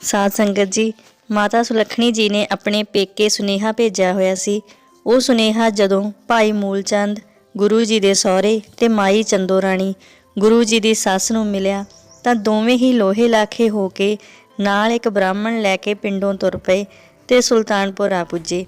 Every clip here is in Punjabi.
ਸਾਧ ਸੰਗਤ ਜੀ, ਮਾਤਾ ਸੁਲੱਖਣੀ ਜੀ ਨੇ ਆਪਣੇ ਪੇਕੇ ਸੁਨੇਹਾ ਭੇਜਿਆ ਹੋਇਆ ਸੀ। ਉਹ ਸੁਨੇਹਾ ਜਦੋਂ ਭਾਈ ਮੂਲਚੰਦ, ਗੁਰੂ ਜੀ ਦੇ ਸਹੁਰੇ ਤੇ ਮਾਈ ਚੰਦੋ ਰਾਣੀ ਗੁਰੂ ਜੀ ਦੀ ਸੱਸ ਨੂੰ ਮਿਲਿਆ, ਤਾਂ ਦੋਵੇਂ ਹੀ ਲੋਹੇ ਲਾਖੇ ਹੋ ਕੇ ਨਾਲ ਇੱਕ ਬ੍ਰਾਹਮਣ ਲੈ ਕੇ ਪਿੰਡੋਂ ਤੁਰ ਪਏ ਤੇ ਸੁਲਤਾਨਪੁਰ ਆ ਪੁੱਜੇ।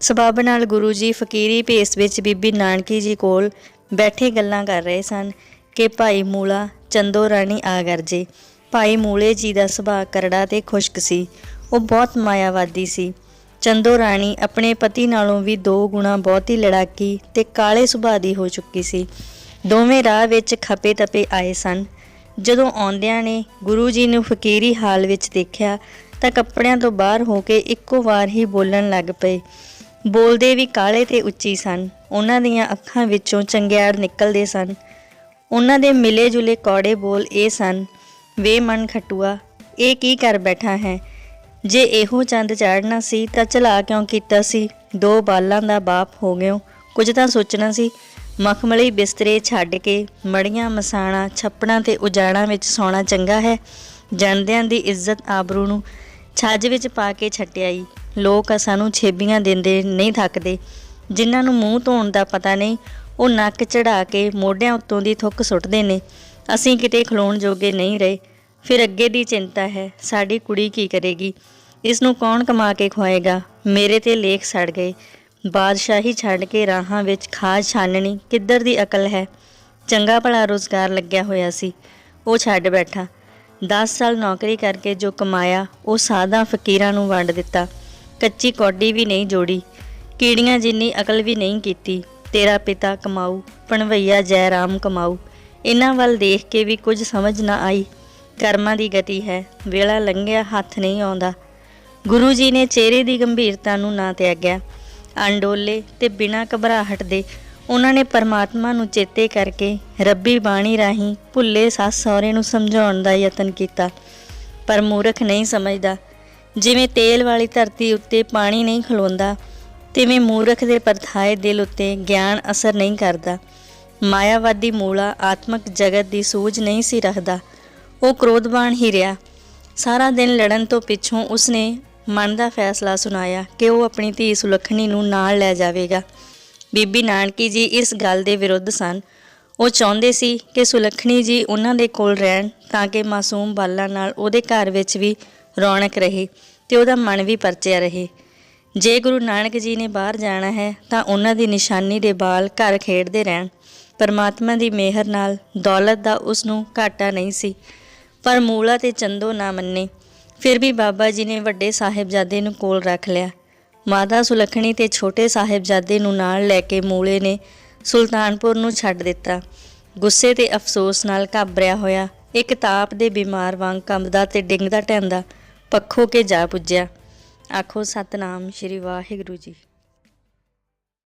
ਸਬਬ ਨਾਲ ਗੁਰੂ ਜੀ ਫਕੀਰੀ ਭੇਸ ਵਿੱਚ ਬੀਬੀ ਨਾਨਕੀ ਜੀ ਕੋਲ ਬੈਠੇ ਗੱਲਾਂ ਕਰ ਰਹੇ ਸਨ ਕਿ ਭਾਈ ਮੂਲਾ ਚੰਦੋ ਰਾਣੀ ਆ ਗਰਜੇ। ਭਾਈ ਮੂਲੇ ਜੀ ਦਾ ਸੁਭਾਅ ਕਰੜਾ ਤੇ ਖੁਸ਼ਕ ਸੀ। ਉਹ ਬਹੁਤ ਮਾਇਆਵਾਦੀ ਸੀ। ਚੰਦੋ ਰਾਣੀ ਆਪਣੇ ਪਤੀ ਨਾਲੋਂ ਵੀ ਦੋ ਗੁਣਾ ਬਹੁਤ ਹੀ ਲੜਾਕੀ ਤੇ ਕਾਲੇ ਸੁਭਾਅ ਦੀ ਹੋ ਚੁੱਕੀ ਸੀ। ਦੋਵੇਂ ਰਾਹ ਵਿੱਚ ਖਪੇ ਤਪੇ ਆਏ ਸਨ। ਜਦੋਂ ਆਉਂਦਿਆਂ ਨੇ ਗੁਰੂ ਜੀ ਨੂੰ ਫਕੀਰੀ ਹਾਲ ਵਿੱਚ ਦੇਖਿਆ ਤਾਂ ਕੱਪੜਿਆਂ ਤੋਂ ਬਾਹਰ ਹੋ ਕੇ ਇੱਕੋ ਵਾਰ ਹੀ ਬੋਲਣ ਲੱਗ ਪਏ। ਬੋਲਦੇ ਵੀ ਕਾਲੇ ਤੇ ਉੱਚੀ ਸਨ। ਉਹਨਾਂ ਦੀਆਂ ਅੱਖਾਂ ਵਿੱਚੋਂ ਚੰਗਿਆੜ ਨਿਕਲਦੇ ਸਨ। ਉਹਨਾਂ ਦੇ ਮਿਲੇ ਜੁਲੇ ਕੌੜੇ ਬੋਲ ਇਹ ਸਨ ਵੇ ਮਨ ਖਟੂਆ, ਇਹ ਕੀ ਕਰ ਬੈਠਾ ਹੈ? ਜੇ ਇਹੋ ਚੰਦ ਚਾੜਨਾ ਸੀ ਤਾਂ ਚਲਾ ਕਿਉਂ ਕੀਤਾ ਸੀ? ਦੋ ਬਾਲਾਂ ਦਾ ਬਾਪ ਹੋ ਗਿਓ, ਕੁਝ ਤਾਂ ਸੋਚਣਾ ਸੀ। ਮਖਮਲੀ ਬਿਸਤਰੇ ਛੱਡ ਕੇ ਮੜੀਆਂ ਮਸਾਣਾ ਛੱਪੜਾਂ ਤੇ ਉਜਾੜਾਂ ਵਿੱਚ ਸੌਣਾ ਚੰਗਾ ਹੈ। ਜਾਂਦਿਆਂ ਦੀ ਇੱਜ਼ਤ ਆਬਰੂ ਨੂੰ ਛੱਜ ਵਿੱਚ ਪਾ ਕੇ ਛੱਟਿਆਈ। ਲੋਕ ਸਾਨੂੰ ਛੇਬੀਆਂ ਦਿੰਦੇ ਨਹੀਂ ਥੱਕਦੇ। ਜਿਨ੍ਹਾਂ ਨੂੰ ਮੂੰਹ ਧੋਣ ਦਾ ਪਤਾ ਨਹੀਂ, ਉਹ ਨੱਕ ਚੜਾ ਕੇ ਮੋਢਿਆਂ ਉੱਤੋਂ ਦੀ ਥੁੱਕ ਸੁੱਟਦੇ ਨੇ। ਅਸੀਂ ਕਿਤੇ ਖਲੋਣ ਜੋਗੇ ਨਹੀਂ ਰਹੇ। ਫਿਰ ਅੱਗੇ ਦੀ ਚਿੰਤਾ ਹੈ, ਸਾਡੀ ਕੁੜੀ ਕੀ ਕਰੇਗੀ? ਇਸ ਨੂੰ ਕੌਣ ਕਮਾ ਕੇ ਖਵਾਏਗਾ ਮੇਰੇ ਤੇ ਲੇਖ ਸੜ ਗਏ। ਬਾਦਸ਼ਾਹੀ ਛੱਡ ਕੇ ਰਾਹਾਂ ਵਿੱਚ ਖਾਜ ਛਾਨਣੀ ਕਿੱਧਰ ਦੀ ਅਕਲ ਹੈ? ਚੰਗਾ ਭਲਾ ਰੋਜ਼ਗਾਰ ਲੱਗਿਆ ਹੋਇਆ ਸੀ। ਉਹ ਛੱਡ ਬੈਠਾ। 10 ਸਾਲ ਨੌਕਰੀ ਕਰਕੇ ਜੋ ਕਮਾਇਆ, ਉਹ ਸਾਦਾ ਫਕੀਰਾਂ ਨੂੰ ਵੰਡ ਦਿੱਤਾ। ਕੱਚੀ ਕੌਡੀ ਵੀ ਨਹੀਂ ਜੋੜੀ। ਕੀੜੀਆਂ ਜਿੰਨੀ ਅਕਲ ਵੀ ਨਹੀਂ ਕੀਤੀ। ਤੇਰਾ ਪਿਤਾ ਕਮਾਊ, ਪਣਵਈਆ ਜੈ ਰਾਮ ਕਮਾਊ। ਇਹਨਾਂ ਵੱਲ ਦੇਖ ਕੇ ਵੀ ਕੁਝ ਸਮਝ ਨਾ ਆਈ। ਕਰਮਾਂ ਦੀ ਗਤੀ ਹੈ। ਵੇਲਾ ਲੰਘਿਆ, ਹੱਥ ਨਹੀਂ ਆਉਂਦਾ। ਗੁਰੂ ਜੀ ਨੇ ਚਿਹਰੇ ਦੀ ਗੰਭੀਰਤਾ ਨੂੰ ਨਾ ਤਿਆਗਿਆ। ਅੰਡੋਲੇ ਤੇ ਬਿਨਾਂ ਘਬਰਾਹਟ ਦੇ ਉਹਨਾਂ ਨੇ ਪਰਮਾਤਮਾ ਨੂੰ ਚੇਤੇ ਕਰਕੇ ਰੱਬੀ ਬਾਣੀ ਰਾਹੀਂ ਭੁੱਲੇ ਸੱਸ ਸਹੁਰੇ ਨੂੰ ਸਮਝਾਉਣ ਦਾ ਯਤਨ ਕੀਤਾ। ਪਰ ਮੂਰਖ ਨਹੀਂ ਸਮਝਦਾ। ਜਿਵੇਂ ਤੇਲ ਵਾਲੀ ਧਰਤੀ ਉੱਤੇ ਪਾਣੀ ਨਹੀਂ ਖਲੋਂਦਾ, ਤਿਵੇਂ ਮੂਰਖ ਦੇ ਪਰਥਾਏ ਦਿਲ ਉੱਤੇ ਗਿਆਨ ਅਸਰ ਨਹੀਂ ਕਰਦਾ। ਮਾਇਆਵਾਦੀ ਮੂਲਾ ਆਤਮਕ ਜਗਤ ਦੀ ਸੂਝ ਨਹੀਂ ਸੀ ਰੱਖਦਾ। ਉਹ ਕ੍ਰੋਧਬਾਨ ਹੀ ਰਿਹਾ। ਸਾਰਾ ਦਿਨ ਲੜਨ ਤੋਂ ਪਿੱਛੋਂ ਉਸਨੇ ਮਨ ਦਾ ਫੈਸਲਾ ਸੁਣਾਇਆ ਕਿ ਉਹ ਆਪਣੀ ਧੀ ਸੁਲੱਖਣੀ ਨੂੰ ਨਾਲ ਲੈ ਜਾਵੇਗਾ। ਬੀਬੀ ਨਾਨਕੀ ਜੀ ਇਸ ਗੱਲ ਦੇ ਵਿਰੁੱਧ ਸਨ। ਉਹ ਚਾਹੁੰਦੇ ਸੀ ਕਿ ਸੁਲੱਖਣੀ ਜੀ ਉਹਨਾਂ ਦੇ ਕੋਲ ਰਹਿਣ ਤਾਂ ਕਿ ਮਾਸੂਮ ਬਾਲਾਂ ਨਾਲ ਉਹਦੇ ਘਰ ਵਿੱਚ ਵੀ ਰੌਣਕ ਰਹੇ ਤੇ ਉਹਦਾ ਮਨ ਵੀ ਪਰਚਿਆ ਰਹੇ। ਜੇ ਗੁਰੂ ਨਾਨਕ ਜੀ ਨੇ ਬਾਹਰ ਜਾਣਾ ਹੈ ਤਾਂ ਉਹਨਾਂ ਦੀ ਨਿਸ਼ਾਨੀ ਦੇ ਬਾਲ ਘਰ ਖੇਡਦੇ ਰਹਿਣ। ਪਰਮਾਤਮਾ ਦੀ ਮਿਹਰ ਨਾਲ ਦੌਲਤ ਦਾ ਉਸ ਨੂੰ ਘਾਟਾ ਨਹੀਂ ਸੀ। ਪਰ ਮੂਲਾ ਤੇ ਚੰਦੋ ਨਾ ਮੰਨੇ। ਫਿਰ ਵੀ ਬਾਬਾ ਜੀ ਨੇ ਵੱਡੇ ਸਾਹਿਬਜ਼ਾਦੇ ਨੂੰ ਕੋਲ ਰੱਖ ਲਿਆ। ਮਾਤਾ ਸੁਲੱਖਣੀ ਤੇ ਛੋਟੇ ਸਾਹਿਬਜ਼ਾਦੇ ਨੂੰ ਨਾਲ ਲੈ ਕੇ ਮੂਲੇ ਨੇ ਸੁਲਤਾਨਪੁਰ ਨੂੰ ਛੱਡ ਦਿੱਤਾ। ਗੁੱਸੇ ਤੇ ਅਫਸੋਸ ਨਾਲ ਘਾਬਰਿਆ ਹੋਇਆ, ਇੱਕ ਤਾਪ ਦੇ ਬਿਮਾਰ ਵਾਂਗ ਕੰਬਦਾ ਤੇ ਡਿੰਗਦਾ ਢੈਂਦਾ ਪੱਖੋ ਕੇ ਜਾ ਪੁੱਜਿਆ। ਆਖੋ, ਸਤਨਾਮ ਸ਼੍ਰੀ ਵਾਹਿਗੁਰੂ ਜੀ।